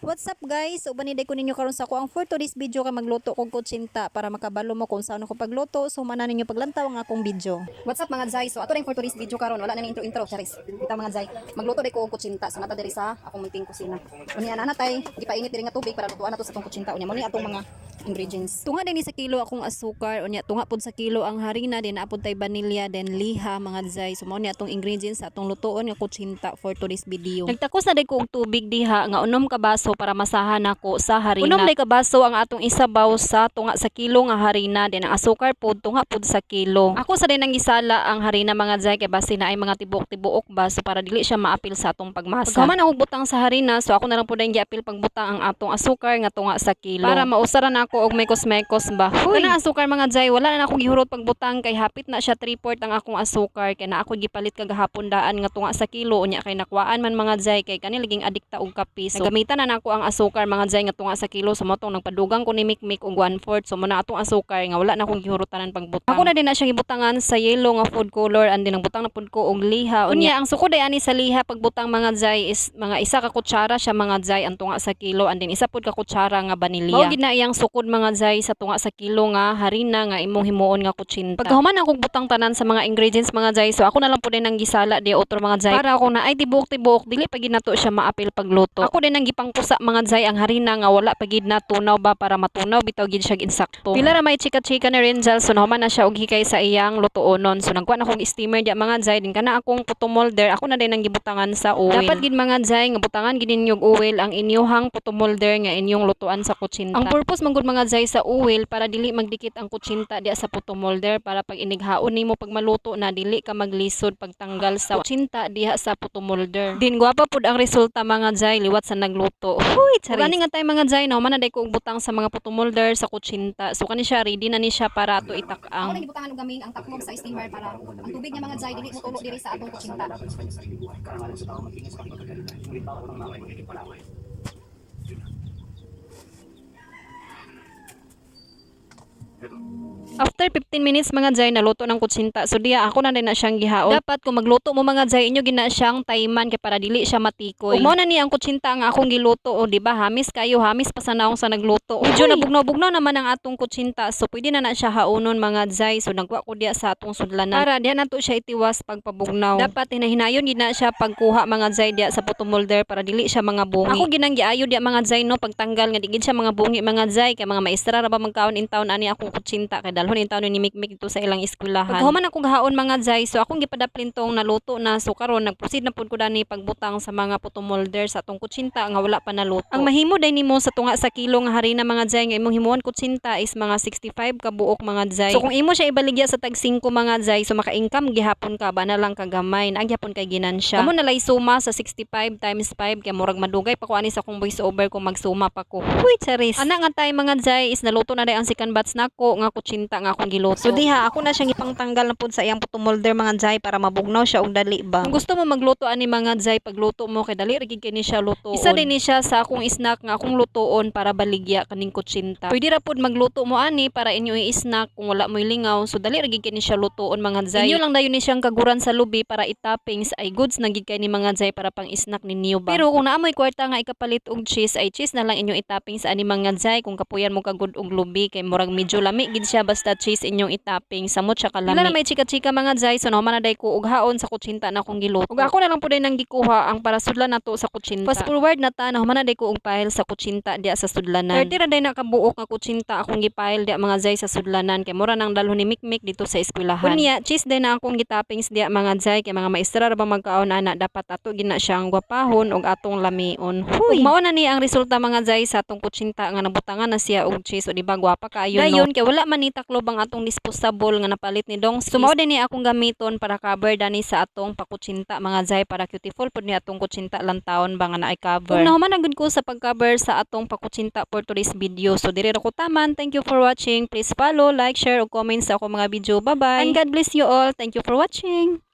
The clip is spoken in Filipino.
What's up guys? So baniday ko ninyo karon sa ko ang for today's video kay magluto kog kutsinta para makabalo mo kung saan ako pagluto. So mana ninyo paglantaw ang akong video. What's up mga Zay? So ato rin for today's video karon wala na ni intro intro charis. Kita mga Zay. Magluto day ko og kutsinta sa nata diri sa akong munting kusina. Unya na natay gipainit diri nga tubig para lutuan nato sa atong kutsinta unya mo ni atong mga ingredients. Tunga din sa kilo akong asukar unya tunga pud sa kilo ang harina din apud tay vanilya then liha mga zay. So mao ni atong ingredients sa atong lutoon nga kutsinta for today's video. Nagtakos na day ko og tubig diha nga unom ka baso para masahan ako sa harina. Unom day ka baso ang atong isabaw sa tunga sa kilo nga harina then ang asukar pud tunga pud sa kilo. Ako sa din ang gisala ang harina mga zay kay basi na ay mga tibok-tibuok ba so para dili siya maapil sa atong pagmasa. Pagkaman ako butang sa harina so ako na lang pud ang giapil pagbutang ang atong asukar nga tunga sa kilo. Para mausaran ako og mekos-mekos ba. Huy. Kanang asukar mga jay wala na ako gihurot pagbutang kay hapit na siya 3/4 ang akong asukar kay na ako gipalit kag gahapon daan nga tunga sa kilo unya kay nakwaan man mga jay kay kani laging adikta og kape. So gamitan na nako ang asukar mga jay nga tunga sa kilo so mo tong nagpadugang ko ni mikmik og 1/4 so mo na atong asukar nga wala na akong gihurotanan pagbutang. Ako na din na siya gibutangan sa yellow nga food color and din butang na pud ko og liha. Unya ang sukod ay ani sa liha pagbutang mga jay is mga isa ka kutsara siya mga jay ang tunga sa kilo and din isa pud ka kutsara nga vanilya. Mao gid na iyang sukod mga jay sa tunga sa kilo nga harina nga imong himuon nga kutsinta. Pagkahuman akong butang tanan sa mga ingredients mga jay so ako na lang pud din ang gisala di otro mga jay para ako na ay tibok-tibok dili pa gid nato siya maapil pagluto. Ako din ang gipangpusa mga jay ang harina nga wala pa gid na tunaw ba para matunaw bitaw gid siya insakto. Pila ra may chika-chika na rin jal so nahuman na siya og hikay sa iyang lutuonon. So nagkuha na akong steamer di mga jay din kana akong puto molder ako na din ang gibutangan sa oil. Dapat gid mga jay nga butangan gid ninyong oil ang inyuhang puto molder nga inyong lutuan sa kutsinta. Ang purpose man gud mga jay sa oil para dili magdikit ang kutsinta diya sa puto molder para pag inighaon nimo pag maluto na dili ka maglisod pagtanggal sa kutsinta diha sa puto molder. Din gwapa pud ang resulta mga jay liwat sa nagluto. Huy, charis. Gani nga tay mga jay no man na day ko og butang sa mga puto molder sa kutsinta. So kani siya ready na ni siya para to Ako itak-ang. rin gibutangan og gaming ang taklog sa steamer para ang tubig niya mga Zay dili mo tulo diri sa atong kutsinta. After 15 minutes mga jay naluto ng kutsinta. So diya ako na din na siyang gihaon. Dapat kung magluto mo mga jay inyo gina siyang tayman kay para dili siya matikoy. Ug mao na ni ang kutsinta nga akong giluto o di ba hamis kayo hamis pa sa naong sa nagluto. Medyo nabugnaw-bugnaw naman ang atong kutsinta. So pwede na na siya haunon mga jay. So nagwa ko diya sa atong sudlanan. Para diya nato siya itiwas pagpabugnaw. Dapat hinahinayon gid na siya pagkuha mga jay diya sa puto molder para dili siya mga bungi. Ako ginang giayo diya mga jay no pagtanggal nga di gid siya mga bungi mga jay kay mga maestra ra ba magkaon in town ani akong kutsinta kay dalhon in town ni mikmik ito sa ilang eskwelahan. Paghuman akong gahaon mga jay so akong gipadaplin tong naluto na so karon nagproceed na pud ko dani pagbutang sa mga puto molder sa atong kutsinta nga wala pa naluto. Ang mahimo day nimo sa tunga sa kilo nga harina mga jay nga imong himuon kutsinta is mga 65 ka buok mga jay. So kung imo siya ibaligya sa tag 5 mga jay so maka-income gihapon ka ba na lang kagamay na gyapon kay ginansya. Amo na lay suma sa 65 times 5 kay murag madugay pa ko ani sa akong voice over kung magsuma pa ko. Uy, charis. Ana nga tay mga jay is naluto na day ang second batch nako nga kutsinta nga akong giluto. So diha ako na siyang ipangtanggal na pud sa iyang puto molder mga jay para mabugnaw siya og dali ba. Kung gusto mo magluto ani mga jay pagluto mo kay dali ra gid kini siya lutoon. Isa din ni siya sa akong snack nga akong lutoon para baligya kaning kutsinta. Pwede ra pud magluto mo ani para inyo i-snack kung wala mo lingaw. So dali ra gid kini siya lutoon mga jay. Inyo lang dayon ni siyang kaguran sa lubi para itoppings ay goods na gid kay ni mga jay para pang snack ninyo ba. Pero kung naamoy kwarta nga ikapalit og cheese ay cheese na lang inyo itoppings ani mga jay kung kapuyan mo kagud og lubi kay murag medyo lami gid siya basta cheese inyong itopping samot siya kalami. Wala na may chika-chika mga jay so naman na day ko og haon sa kutsinta na akong giluto. Ug ako na lang pud nang gikuha ang para sudlan nato sa kutsinta. Fast forward na ta naman na day ko og pile sa kutsinta diya sa sudlanan. 30 ra day na kabuok nga kutsinta akong gipile diya mga jay sa sudlanan kay mura nang dalhon ni Mikmik dito sa eskwelahan. Kunya cheese day na akong gitoppings diya mga jay kay mga maestra ra ba magkaon ana dapat ato gina siyang gwapahon og atong lamion. Huy. Mao na ni ang resulta mga jay sa atong kutsinta nga nabutangan na siya og cheese o di ba gwapa kaayo no. Dayon kay wala man ni taklob ang atong disposable nga napalit ni Dong. So mao din ni akong gamiton para cover dani sa atong pakutsinta mga jay para beautiful pud ni atong kutsinta lang taon ba nga naay cover. Kung nahuman na gud ko sa pag-cover sa atong pakutsinta for today's video. So diri ra ko taman. Thank you for watching. Please follow, like, share ug comment sa akong mga video. Bye-bye. And God bless you all. Thank you for watching.